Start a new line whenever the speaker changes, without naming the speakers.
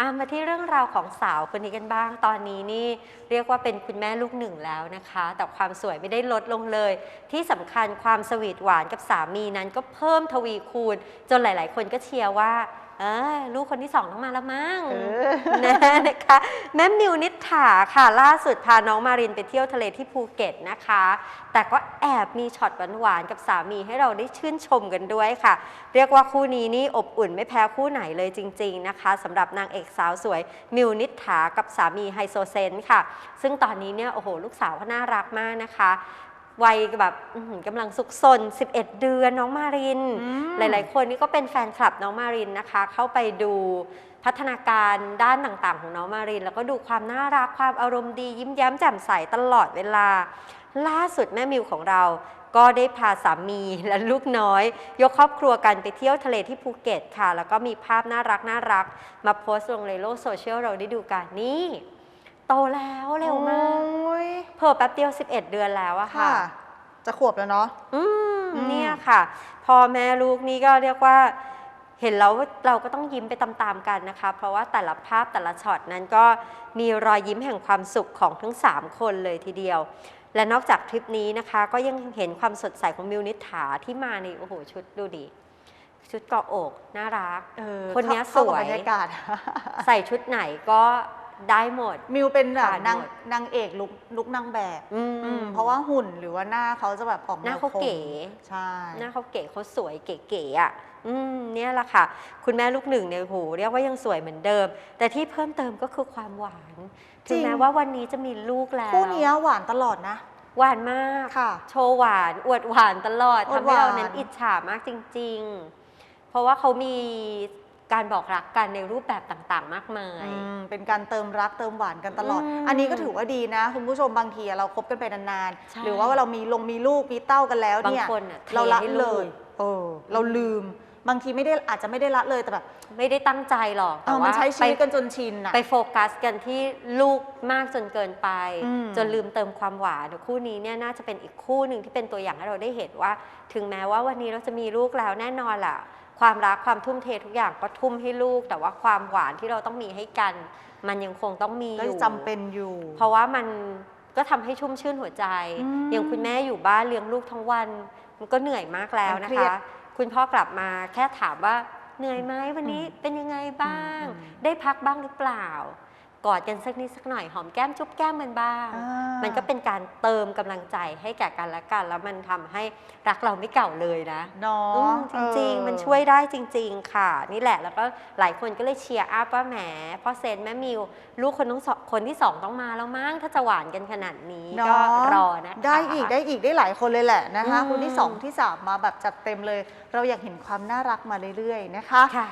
อะมาที่เรื่องราวของสาวคนนี้กันบ้าง ตอนนี้นี่เรียกว่าเป็นคุณแม่ลูกหนึ่งแล้วนะคะ แต่ความสวยไม่ได้ลดลงเลย ที่สำคัญความสวีทหวานกับสามีนั้นก็เพิ่มทวีคูณ จนหลาย ๆ คนก็เชียร์ว่า เออลูกคนที่สองต้องมาแล้วมั้ง
เออ
นะนะคะแม่มิวนิษฐาค่ะล่าสุดพาน้องมารินไปเที่ยวทะเลที่ภูเก็ตนะคะ แต่ก็แอบมีช็อตหวานๆกับสามีให้เราได้ชื่นชมกันด้วยค่ะ เรียกว่าคู่นี้นี่อบอุ่นไม่แพ้คู่ไหนเลยจริง ๆนะคะสำหรับนางเอกสาวสวยมิวนิษฐากับสามีไฮโซเซนค่ะ ซึ่งตอนนี้เนี่ยโอ้โหลูกสาวเขาน่ารักมากนะคะ วัยแบบอื้อหือกำลังสุขสน11 เดือนน้องมาริน
อืม
หลาย ๆ คนนี่ก็เป็นแฟนคลับน้องมารินนะคะ เข้าไปดูพัฒนาการด้านต่าง ๆ ของน้องมาริน แล้วก็ดูความน่ารักความอารมณ์ดี ยิ้มแย้มแจ่มใสตลอดเวลา ล่าสุดแม่มิวของเราก็ได้พาสามีและลูกน้อย ยกครอบครัวกันไปเที่ยวทะเลที่ภูเก็ตค่ะ แล้วก็มีภาพน่ารักน่ารักมาโพสต์ลงในโลกโซเชียลเราได้ดูกันนี่ โตแล้วเร็วมาก
โอ้ย
เพิ่แป๊บเดียว 11 เดือนแล้วอะค่ะ
ค่ะจะขวบแล้วเนาะ
อืม
อืม
เนี่ยค่ะพ่อแม่ลูกนี่ก็เรียกว่า เห็นแล้วเราก็ต้องยิ้มไปตามๆกันนะคะ เพราะว่าแต่ละภาพแต่ละช็อตนั้นก็มีรอยยิ้มแห่งความสุขของทั้ง 3 คนเลยทีเดียว และนอกจากทริปนี้นะคะ ก็ยังเห็นความสดใสของมิวนิษฐาที่มาในโอ้โหชุดดูดิชุดเกาะอกน่ารัก
เออ
คนเนี้ย
เข้ากับ
สวย
บรรยากาศ
ใส่ชุดไหนก็ ได้หมด
มิวเป็นแบบ
ผ่าน
นาง
หมด
นางเอกลุกลุกนางแบบ
อืม
อืมเพราะว่าหุ่นหรือว่าหน้าเขาจะแบบออก
หน้าเขา
คม
เก๋
ใช่
หน้าเขาเก๋เขาสวยเก๋ๆอะ อืมเนี่ยแหละค่ะ คุณแม่ลูกหนึ่งเนี่ยโหเรียกว่ายังสวยเหมือนเดิม แต่ที่เพิ่มเติมก็คือความหวานถึงแม้ว่าวันนี้จะมีลูกแล้ว
คู่เนี้ยหวานตลอดนะ
หวานมาก
ค่ะ
โชว์หวาน อวดหวานตลอด
อวด
ทำให้เรา
หวาน
นั้นอิจฉามากจริง ๆ เพราะว่าเขามี การบอกรักกันในรูปแบบต่างๆ มากมาย
อืมเป็นการเติมรักเติมหวานกันตลอด
อืม
อันนี้ก็ถือว่าดีนะ คุณผู้ชมบางทีอะเราคบกันไปนาน
ใช่
ๆ หรือว่าเรามีลงมีลูกมีเต้ากันแล้ว
บาง
เนี่ย
คนน่ะเท
เราละ
ให้
เล
ลูก
ยเออเราลืม บางทีไม่ได้อาจจะไม่ได้ละเลยแต่แบบ
ไม่ได้ตั้งใจหรอก
เอ
แต่
อมั
ว่าน
ใช้ชีวิต
ไป
กันจนชินอะ
ไปโฟกัสกันที่ลูกมากจนเกินไป
อืม
จนลืมเติมความหวานคู่นี้เนี่ยน่าจะเป็นอีกคู่หนึ่งที่เป็นตัวอย่างให้เราได้เห็นว่า ถึงแม้ว่าวันนี้เราจะมีลูกแล้วแน่นอนแหละ ความรักความทุ่มเททุกอย่างก็ทุ่มให้ลูก แต่ว่าความหวานที่เราต้องมีให้กัน มันยังคงต้องมี
ก็
อยู่
จำเป็นอยู่
เพราะว่ามันก็ทำให้ชุ่มชื่นหัวใจ
อืม
อย่างคุณแม่อยู่บ้านเลี้ยงลูกทั้งวัน มันก็เหนื่อยมากแล้ว
มัน
นะ
เครีย
คะ
ด
คุณพ่อกลับมาแค่ถามว่าเหนื่อยไหมวันนี้เป็นยังไงบ้าง
อืมอืม
ได้พักบ้างหรือเปล่า กอดกันสักนิดสักหน่อยหอมแก้มจุ๊บแก้มมันบ้าง
อ่า
มันก็เป็นการเติมกำลังใจให้แก่กันและกัน แล้วมันทำให้รักเราไม่เก่าเลยนะ
เนา
อืะมจริงๆ มันช่วยได้จริง ๆ ค่ะ นี่แหละแล้วก็หลายคนก็เลยเชียร์อัพว่าแหมพ่อเซนแม่มิว ลูกคนต้องสองคนที่สองต้องมาแล้วมั้งถ้าจะหวานกันขนาดนี้
เนาะ
ก็รอนะคะ
ได้อีกได้อีกได้หลายคนเลยแหละนะคะ
อืม
คนที่สองที่สามมาแบบจัดเต็มเลย เราอยากเห็นความน่ารักมาเรื่อยๆนะคะ
ค่ะ